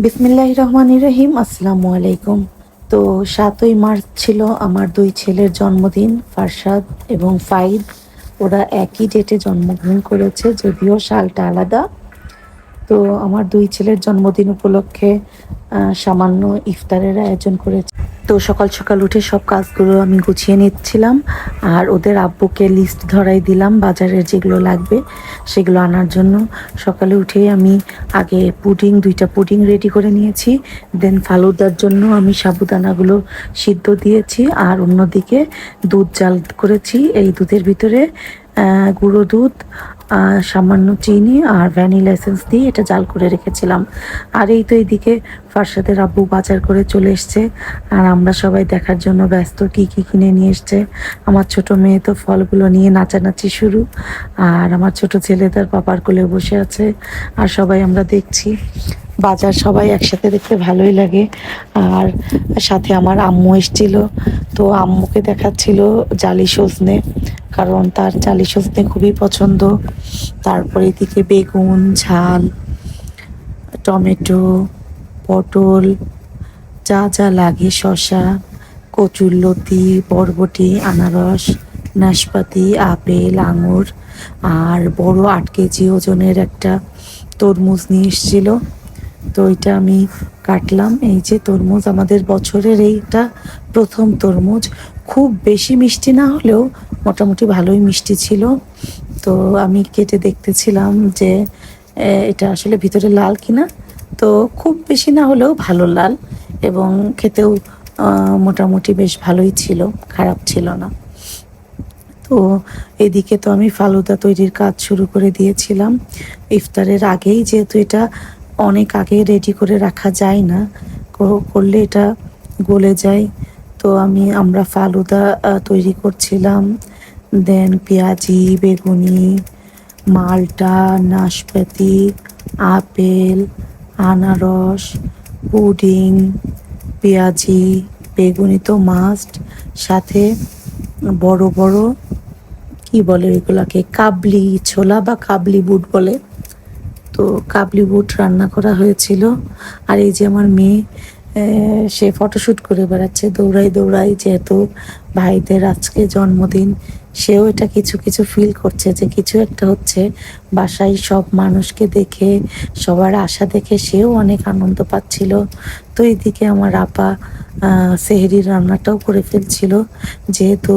বিসমিল্লাহ রহমান রহিম, আসসালামু আলাইকুম। তো সাতই মার্চ ছিল আমার দুই ছেলের জন্মদিন ফারসাদ এবং ফাইদ। ওরা একই ডেটে জন্মগ্রহণ করেছে, যদিও সালটা আলাদা। তো আমার দুই ছেলের জন্মদিন উপলক্ষে সামান্য ইফতারের আয়োজন করেছে। তো সকাল সকাল উঠে সব কাজগুলো আমি গুছিয়ে নিচ্ছিলাম। আর ওদের আব্বুকে লিস্ট ধরাই দিলাম, বাজারের যেগুলো লাগবে সেগুলো আনার জন্য। সকালে উঠেই আমি আগে পুডিং, দুইটা পুডিং রেডি করে নিয়েছি। দেন ফালুদার জন্য আমি সাবুদানাগুলো সিদ্ধ দিয়েছি আর অন্যদিকে দুধ জাল করেছি। এই দুধের ভিতরে গুঁড়ো দুধ সামান্য চিনি আর ভ্যানিলা এসেন্স দিয়ে এটা জাল করে রেখেছিলাম। আর এই তো এইদিকে ফারসাদের আব্বু বাজার করে চলে এসছে। আর আমরা সবাই দেখার জন্য ব্যস্ত কি কি কিনে নিয়ে এসছে। আমার ছোট মেয়ে তো ফলগুলো নিয়ে নাচানাচি শুরু। আর আমার ছোট ছেলে তার পাপার কোলে বসে আছে। আর সবাই আমরা দেখছি। বাজার সবাই একসাথে দেখতে ভালোই লাগে। আর সাথে আমার আম্মু এসেছিল। তো আম্মুকে দেখাচ্ছিল জালি সজনে, কারণ তার জালি সজনে খুবই পছন্দ। তারপরে এদিকে বেগুন, ঝাল, টমেটো, পটল, যা যা লাগে, শসা কচুরলতি বরবটি, আনারস, নাশপাতি, আপেল, আঙুর, আর বড় আট কেজি ওজনের একটা তরমুজ নিয়ে এসেছিল। তো এটা আমি কাটলাম। এই যে তরমুজ, আমাদের বছরের এইটা প্রথম তরমুজ। খুব বেশি মিষ্টি না হলেও মোটামুটি ভালোই মিষ্টি ছিল। তো আমি কেটে দেখতেছিলাম যে এটা আসলে ভিতরে লাল কিনা। তো খুব বেশি না হলেও ভালো লাল এবং খেতেও মোটামুটি বেশ ভালোই ছিল, খারাপ ছিল না। তো এদিকে তো আমি ফালুদা তৈরির কাজ শুরু করে দিয়েছিলাম। ইফতারের আগেই যেহেতু এটা অনেক আগে রেডি করে রাখা যায় না। করলে এটা গলে যায়। তো আমি, আমরা ফালুদা তৈরি করছিলাম। দেন পেঁয়াজি, বেগুনি, মালটা, নাশপাতি, আপেল, আনারস, পুডিং, পেঁয়াজি, বেগুনি তো মাস্ট সাথে বড় বড়, কি বলে এগুলাকে কাবলি ছোলা বা কাবলি বুট বলে। তো কাবলি বুট রান্না করা হয়েছিল। আর এই যে আমার মেয়ে সে ফটোশ্যুট করে বেড়াচ্ছে দৌড়াই দৌড়াই, যেহেতু ভাইদের আজকে জন্মদিন, সেও এটা কিছু কিছু ফিল করছে যে কিছু একটা হচ্ছে বাসায় সব মানুষকে দেখে, সবার আশা দেখে সেও অনেক আনন্দ পাচ্ছিল। তো এইদিকে আমার আপা সেহরির রান্নাটাও করে ফেলছিল। যেহেতু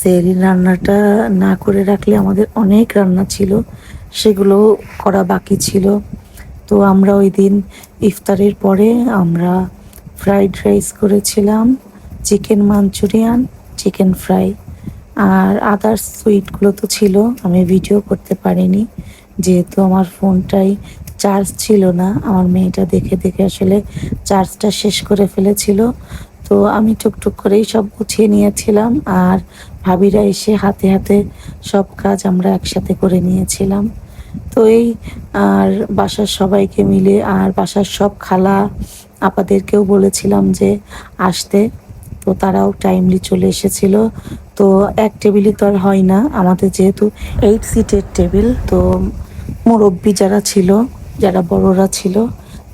সেহরির রান্নাটা না করে রাখলে আমাদের অনেক রান্না ছিল সেগুলো করা বাকি ছিল। তো আমরা ওই দিন ইফতারের পরে আমরা ফ্রাইড রাইস করেছিলাম চিকেন মাঞ্চুরিয়ান চিকেন ফ্রাই আর আদার্স সুইটগুলো তো ছিল, আমি ভিডিও করতে পারিনি। যেহেতু আমার ফোনটাই চার্জ ছিল না, আমার মেয়েটা দেখে দেখে আসলে চার্জটা শেষ করে ফেলেছিল। তো আমি টুকটুক করেই সব গুছিয়ে নিয়েছিলাম আর ভাবিরা এসে হাতে হাতে সব কাজ আমরা একসাথে করে নিয়েছিলাম। তো এই আর বাসার সবাইকে মিলে আর বাসার সব খালা আপাদেরকেও বলেছিলাম যে আসতে। তো তারাও টাইমলি চলে এসেছিল। তো এক টেবিলই তো আর হয় না, আমাদের যেহেতু এইট সিটের টেবিল তো মুরব্বী যারা ছিল, যারা বড়রা ছিল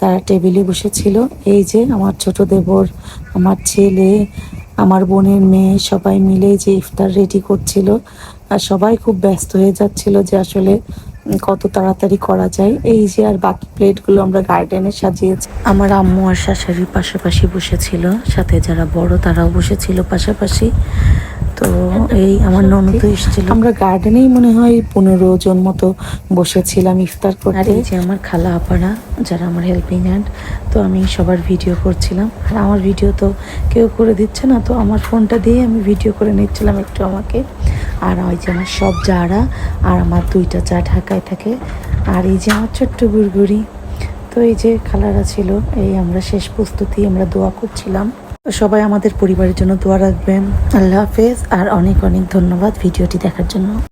তারা টেবিলে বসেছিল। এই যে আমার ছোট দেবর, আমার ছেলে, আমার বোনের মেয়ে, সবাই মিলে যে ইফতার রেডি করছিল। আর সবাই খুব ব্যস্ত হয়ে যাচ্ছিল যে আসলে কত তাড়াতাড়ি করা যায়। এই যে আর বাকি প্লেটগুলো আমরা গার্ডেনে সাজিয়েছি। আমার আম্মু আর শাশুড়ি পাশাপাশি বসেছিল সাথে যারা বড় তারাও বসেছিল পাশাপাশি। তো এই আমার ননদ এসেছিল। আমরা গার্ডেনেই মনে হয় পনেরো জন মতো বসেছিলাম ইফতার করতে। আর এই যে আমার খালা আপারা যারা আমার হেল্পিং হ্যান্ড তো আমি সবার ভিডিও করছিলাম। আর আমার ভিডিও তো কেউ করে দিচ্ছে না তো আমার ফোনটা দিয়ে আমি ভিডিও করে নিচ্ছিলাম একটু আমাকে। আর ওই যে আমার সব জারা আর আমার দুইটা চা ঢাকায় থাকে। আর এই যে আমার ছোট্ট গুড়গুড়ি, তো এই যে খালারা ছিল, এই আমরা শেষ প্রস্তুতি, আমরা দোয়া করছিলাম। সবাই আমাদের পরিবারের জন্য দোয়া রাখবেন। আল্লাহ হাফেজ, আর অনেক অনেক ধন্যবাদ ভিডিওটি দেখার জন্য।